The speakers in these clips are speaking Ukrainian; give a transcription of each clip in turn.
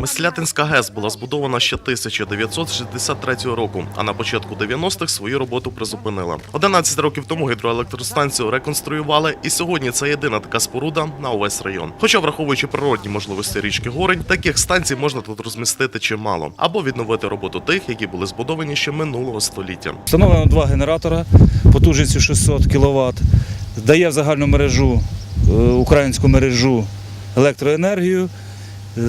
Мислятинська ГЕС була збудована ще 1963 року, а на початку 90-х свою роботу призупинила. 11 років тому гідроелектростанцію реконструювали, і сьогодні це єдина така споруда на увесь район. Хоча, враховуючи природні можливості річки Горень, таких станцій можна тут розмістити чимало або відновити роботу тих, які були збудовані ще минулого століття. Встановлено два генератора потужністю 600 кВт, дає в загальну мережу, е, українську мережу електроенергію,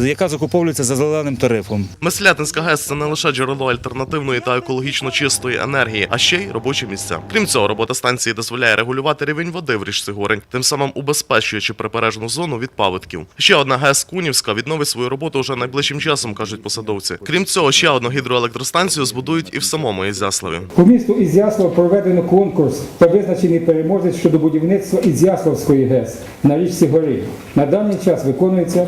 яка закуповується за зеленим тарифом. Мислятинська ГЕС це не лише джерело альтернативної та екологічно чистої енергії, а ще й робочі місця. Крім цього, робота станції дозволяє регулювати рівень води в річці Горень, тим самим убезпечуючи прибережну зону від паводків. Ще одна ГЕС Кунівська відновить свою роботу вже найближчим часом, кажуть посадовці. Крім цього, ще одну гідроелектростанцію збудують і в самому Ізяславі. По місту Ізяслав проведено конкурс та визначений переможець щодо будівництва Ізяславської ГЕС на річці Горі. На даний час виконується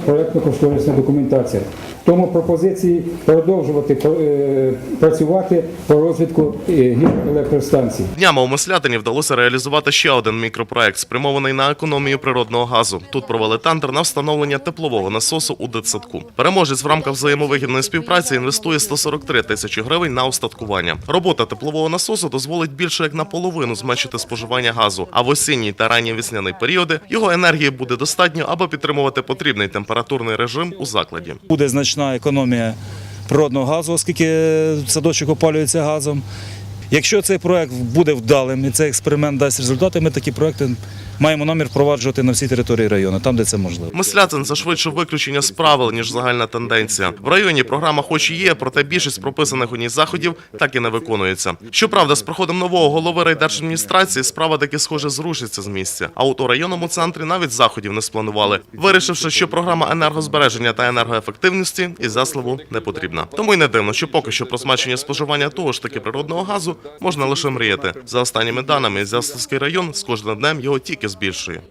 проєктно-кошторисна документація. Тому пропозиції продовжувати е, працювати по розвитку е, гідроелектростанцій. Днями у Мислятині вдалося реалізувати ще один мікропроект, спрямований на економію природного газу. Тут провели тендер на встановлення теплового насосу у дитсадку. Переможець в рамках взаємовигідної співпраці інвестує 143 тисячі гривень на устаткування. Робота теплового насосу дозволить більше як наполовину зменшити споживання газу. А в осінній та ранній весняний періоди його енергії буде достатньо, аби підтримувати потрібний температурний режим у закладі. Буде значна економія природного газу, оскільки садочок опалюється газом. Якщо цей проект буде вдалим і цей експеримент дасть результати, ми такі проекти маємо намір впроваджувати на всій території району, там, де це можливо. Мислятин швидше виключення з правил, ніж загальна тенденція. В районі програма хоч і є, проте більшість прописаних у ній заходів так і не виконується. Щоправда, з приходом нового голови райдержадміністрації справа таки схоже зрушиться з місця. А от у районному центрі навіть заходів не спланували, вирішивши, що програма енергозбереження та енергоефективності і заслову не потрібна. Тому й не дивно, що поки що про зменшення споживання того ж таки природного газу можна лише мріяти. За останніми даними, Зяславський район з кожним днем його тільки збільшує.